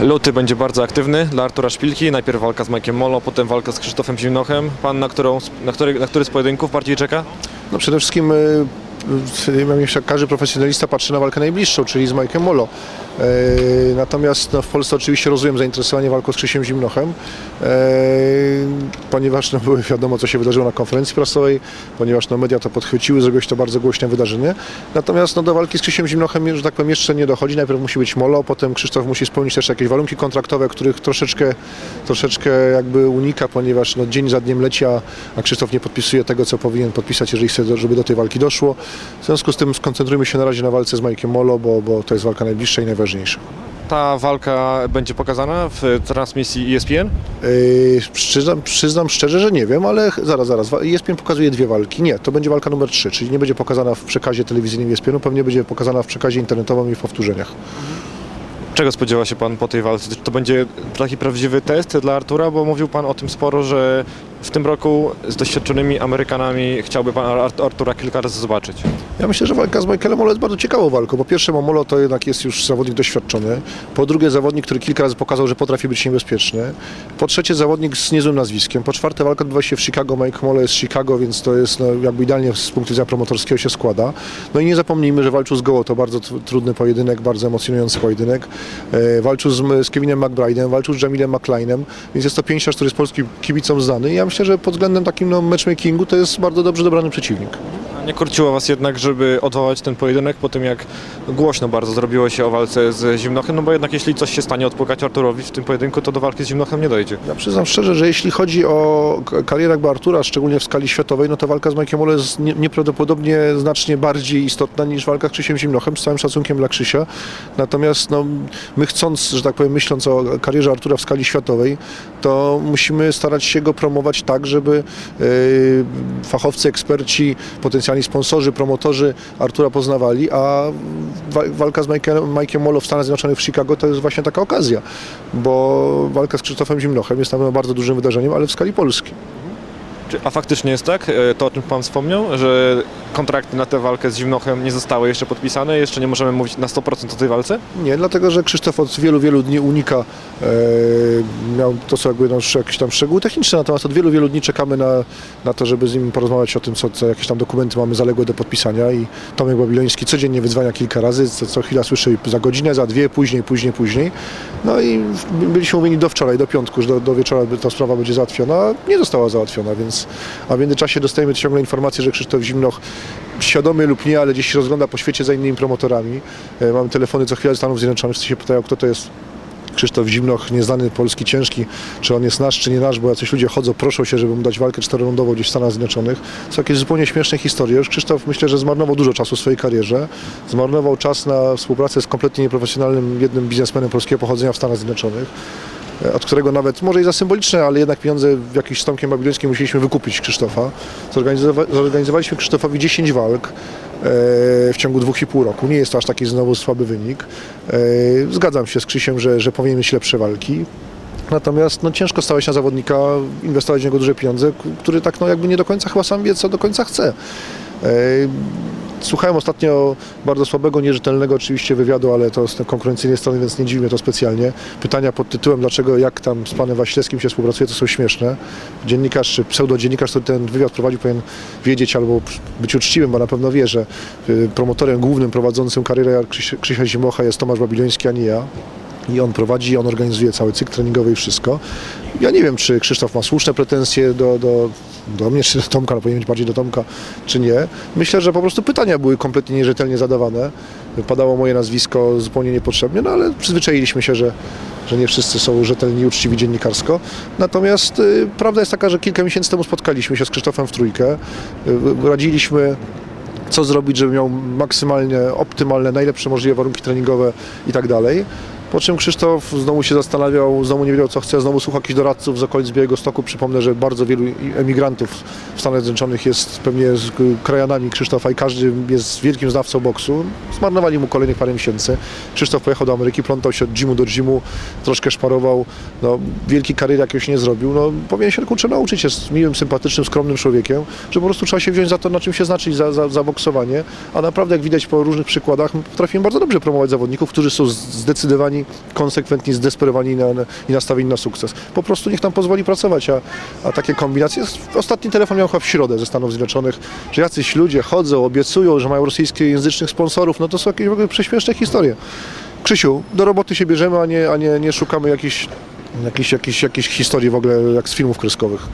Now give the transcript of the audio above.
Luty będzie bardzo aktywny dla Artura Szpilki. Najpierw walka z Majkiem Molo, potem walka z Krzysztofem Zimnochem. Pan na, którą, na, który, na który z pojedynków bardziej czeka? No przede wszystkim y, y, że każdy profesjonalista patrzy na walkę najbliższą, czyli z Majkiem Molo. E, Natomiast no, w Polsce oczywiście rozumiem zainteresowanie walką z Krzysiem Zimnochem, e, ponieważ no, wiadomo, co się wydarzyło na konferencji prasowej, ponieważ no, media to podchwyciły, zrobiło się to bardzo głośne wydarzenie. Natomiast no, do walki z Krzysiem Zimnochem, że tak powiem, jeszcze nie dochodzi. Najpierw musi być Molo, potem Krzysztof musi spełnić też jakieś warunki kontraktowe, których troszeczkę, troszeczkę jakby unika, ponieważ no, dzień za dniem leci, a, a Krzysztof nie podpisuje tego, co powinien podpisać, jeżeli chce, żeby do tej walki doszło. W związku z tym skoncentrujmy się na razie na walce z Majkiem Molo, bo, bo to jest walka najbliższa i najważniejsza. Ta walka będzie pokazana w transmisji ESPN? Yy, przyznam, przyznam szczerze, że nie wiem, ale zaraz, zaraz. ESPN pokazuje dwie walki. Nie, to będzie walka numer 3, czyli nie będzie pokazana w przekazie telewizyjnym ESPN-u, pewnie będzie pokazana w przekazie internetowym i w powtórzeniach. Czego spodziewa się Pan po tej walce? Czy to będzie taki prawdziwy test dla Artura? Bo mówił Pan o tym sporo, że w tym roku z doświadczonymi Amerykanami chciałby Pan Ar- Artura kilka razy zobaczyć. Ja myślę, że walka z Michaelem Molo jest bardzo ciekawą walką. Po pierwsze, Momolo to jednak jest już zawodnik doświadczony. Po drugie, zawodnik, który kilka razy pokazał, że potrafi być niebezpieczny. Po trzecie, zawodnik z niezłym nazwiskiem. Po czwarte, walka odbywa się w Chicago. Mike Molo jest z Chicago, więc to jest no, jakby idealnie z punktu widzenia promotorskiego się składa. No i nie zapomnijmy, że walczył z Goło. To bardzo tr- trudny pojedynek, bardzo emocjonujący pojedynek. E, walczył z, z Kevinem McBride'em, walczył z Jamilem McLeanem, więc jest to pięściarz, który jest polskim kibicom znany. I ja myślę, że pod względem takim no, matchmakingu to jest bardzo dobrze dobrany przeciwnik. Nie korciło Was jednak, żeby odwołać ten pojedynek po tym, jak głośno bardzo zrobiło się o walce z Zimnochem? No bo jednak jeśli coś się stanie odpukać Arturowi w tym pojedynku, to do walki z Zimnochem nie dojdzie. Ja przyznam szczerze, że jeśli chodzi o karierę jakby Artura, szczególnie w skali światowej, no to walka z Mike'em Molo jest nie- nieprawdopodobnie znacznie bardziej istotna niż walka z Krzysiem Zimnochem, z całym szacunkiem dla Krzysia. Natomiast no, my chcąc, że tak powiem, myśląc o karierze Artura w skali światowej, to musimy starać się go promować tak, żeby e, fachowcy, eksperci, potencjalni sponsorzy, promotorzy Artura poznawali, a wa- walka z Mike'em Mike'em Molo w Stanach Zjednoczonych w Chicago to jest właśnie taka okazja, bo walka z Krzysztofem Zimnochem jest na pewno bardzo dużym wydarzeniem, ale w skali Polski. A faktycznie jest tak, e, to o czym Pan wspomniał, że kontrakty na tę walkę z Zimnochem nie zostały jeszcze podpisane, jeszcze nie możemy mówić na 100% o tej walce? Nie, dlatego że Krzysztof od wielu, wielu dni unika, e, miał to co jakby no, jakieś tam szczegóły techniczne, natomiast od wielu, wielu dni czekamy na, na to, żeby z nim porozmawiać o tym, co, co jakieś tam dokumenty mamy zaległe do podpisania i Tomek Babiloński codziennie wyzwania kilka razy, co, co chwila słyszy za godzinę, za dwie, później, później, później. No i byliśmy umówieni do wczoraj, do piątku, że do, do wieczora ta sprawa będzie załatwiona, nie została załatwiona, więc a w międzyczasie dostajemy ciągle informacje, że Krzysztof Zimnoch świadomy lub nie, ale gdzieś się rozgląda po świecie za innymi promotorami. E, Mamy telefony co chwilę ze Stanów Zjednoczonych, wszyscy się pytają, kto to jest Krzysztof Zimnoch, nieznany polski ciężki, czy on jest nasz, czy nie nasz, bo jacyś ludzie chodzą, proszą się, żeby mu dać walkę czterorundową gdzieś w Stanach Zjednoczonych. Są jakieś zupełnie śmieszne historie. Już Krzysztof myślę, że zmarnował dużo czasu w swojej karierze. Zmarnował czas na współpracę z kompletnie nieprofesjonalnym jednym biznesmenem polskiego pochodzenia w Stanach Zjednoczonych od którego nawet, może i za symboliczne, ale jednak pieniądze w jakiś z Babilońskim musieliśmy wykupić Krzysztofa. Zorganizowa- zorganizowaliśmy Krzysztofowi 10 walk e, w ciągu dwóch i pół roku. Nie jest to aż taki znowu słaby wynik. E, Zgadzam się z Krzysiem, że, że powinien mieć lepsze walki. Natomiast no, ciężko stałeś na zawodnika, inwestować w niego duże pieniądze, który tak no, jakby nie do końca chyba sam wie, co do końca chce. Słuchałem ostatnio bardzo słabego, nierzetelnego oczywiście wywiadu, ale to z konkurencyjnej strony, więc nie dziwi mnie to specjalnie. Pytania pod tytułem, dlaczego, jak tam z panem Waślewskim się współpracuje, to są śmieszne. Dziennikarz czy pseudodziennikarz, który ten wywiad prowadził, powinien wiedzieć albo być uczciwym, bo na pewno wie, że y, promotorem głównym prowadzącym karierę Krzysia Zimocha jest Tomasz Babiloński, a nie ja. I on prowadzi, on organizuje cały cykl treningowy i wszystko. Ja nie wiem, czy Krzysztof ma słuszne pretensje do, do, do mnie, czy do Tomka, no powinien być bardziej do Tomka, czy nie. Myślę, że po prostu pytania były kompletnie nierzetelnie zadawane. Padało moje nazwisko zupełnie niepotrzebnie, no ale przyzwyczailiśmy się, że, że nie wszyscy są rzetelni uczciwi dziennikarsko. Natomiast y, prawda jest taka, że kilka miesięcy temu spotkaliśmy się z Krzysztofem w trójkę. Y, radziliśmy co zrobić, żeby miał maksymalnie optymalne, najlepsze możliwe warunki treningowe i tak dalej. Po czym Krzysztof znowu się zastanawiał, znowu nie wiedział co chce, znowu słuchał jakichś doradców z okolic Białego Stoku. Przypomnę, że bardzo wielu emigrantów w Stanach Zjednoczonych jest pewnie z krajanami Krzysztofa i każdy jest wielkim znawcą boksu. Zmarnowali mu kolejnych parę miesięcy. Krzysztof pojechał do Ameryki, plątał się od gymu do gymu, troszkę szparował. No, wielkiej kariery jakiegoś nie zrobił. No, powinien się kurczę nauczyć, jest miłym, sympatycznym, skromnym człowiekiem, że po prostu trzeba się wziąć za to, na czym się znaczy za, za, za boksowanie. A naprawdę, jak widać po różnych przykładach, my potrafimy bardzo dobrze promować zawodników, którzy są zdecydowani konsekwentni, zdesperowani na, i nastawieni na sukces. Po prostu niech nam pozwoli pracować, a, a takie kombinacje. Ostatni telefon miał chyba w środę ze Stanów Zjednoczonych, że jacyś ludzie chodzą, obiecują, że mają rosyjskojęzycznych sponsorów, no to są jakieś w ogóle prześmieszne historie. Krzysiu, do roboty się bierzemy, a nie, a nie, nie szukamy jakichś, jakichś, jakichś, jakichś historii w ogóle jak z filmów kreskowych.